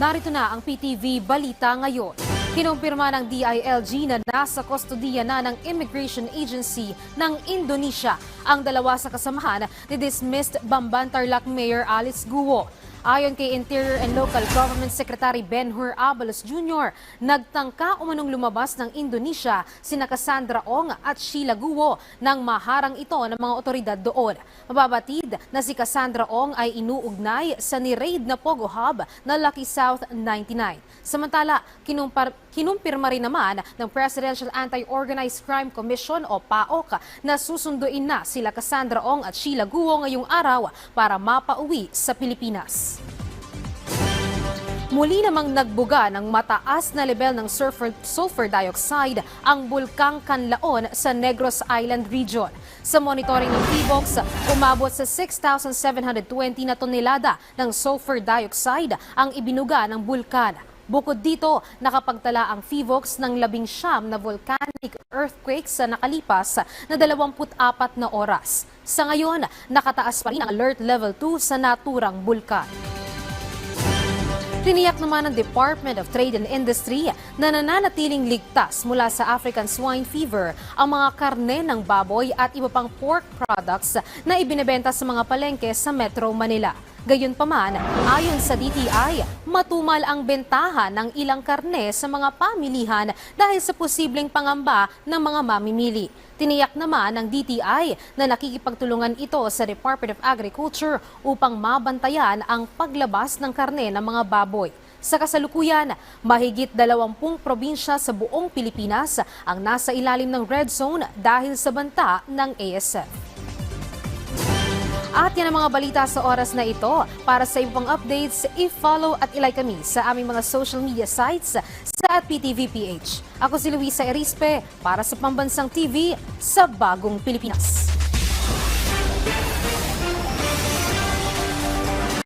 Narito na ang PTV Balita ngayon. Kinumpirma ng DILG na nasa kustodiya na ng Immigration Agency ng Indonesia ang dalawa sa kasamahan ni dismissed Bamban Tarlac Mayor Alice Guo. Ayon kay Interior and Local Government Secretary Ben-Hur Abalos Jr., nagtangka umanong lumabas ng Indonesia sina Cassandra Ong at Sheila Guo nang maharang ito ng mga otoridad doon. Mababatid na si Cassandra Ong ay inuugnay sa ni-raid na Pogo Hub na Lucky South 99. Samantala, kinumpar, kinumpirma rin naman ng Presidential Anti-Organized Crime Commission o PAOK na susunduin na sila Cassandra Ong at Sheila Guo ngayong araw para mapauwi sa Pilipinas. Muli namang nagbuga ng mataas na level ng sulfur, dioxide ang bulkang Canlaon sa Negros Island region. Sa monitoring ng PBOX, umabot sa 6,720 na tonelada ng sulfur dioxide ang ibinuga ng bulkan. Bukod dito, nakapagtala ang FIVOX ng labing siyam na volcanic earthquake sa nakalipas na 24 na oras. Sa ngayon, nakataas pa rin ang alert level 2 sa naturang bulkan. Tiniyak naman ng Department of Trade and Industry na nananatiling ligtas mula sa African swine fever ang mga karne ng baboy at iba pang pork products na ibinebenta sa mga palengke sa Metro Manila. Gayunpaman, ayon sa DTI, matumal ang bentahan ng ilang karne sa mga pamilihan dahil sa posibleng pangamba ng mga mamimili. Tiniyak naman ng DTI na nakikipagtulungan ito sa Department of Agriculture upang mabantayan ang paglabas ng karne ng mga baboy. Sa kasalukuyan, mahigit 20 probinsya sa buong Pilipinas ang nasa ilalim ng red zone dahil sa banta ng ASF. At yan ang mga balita sa oras na ito. Para sa ibang updates, i-follow at ilike kami sa aming mga social media sites sa PTVPH. Ako si Luisa Erispe para sa Pambansang TV sa Bagong Pilipinas.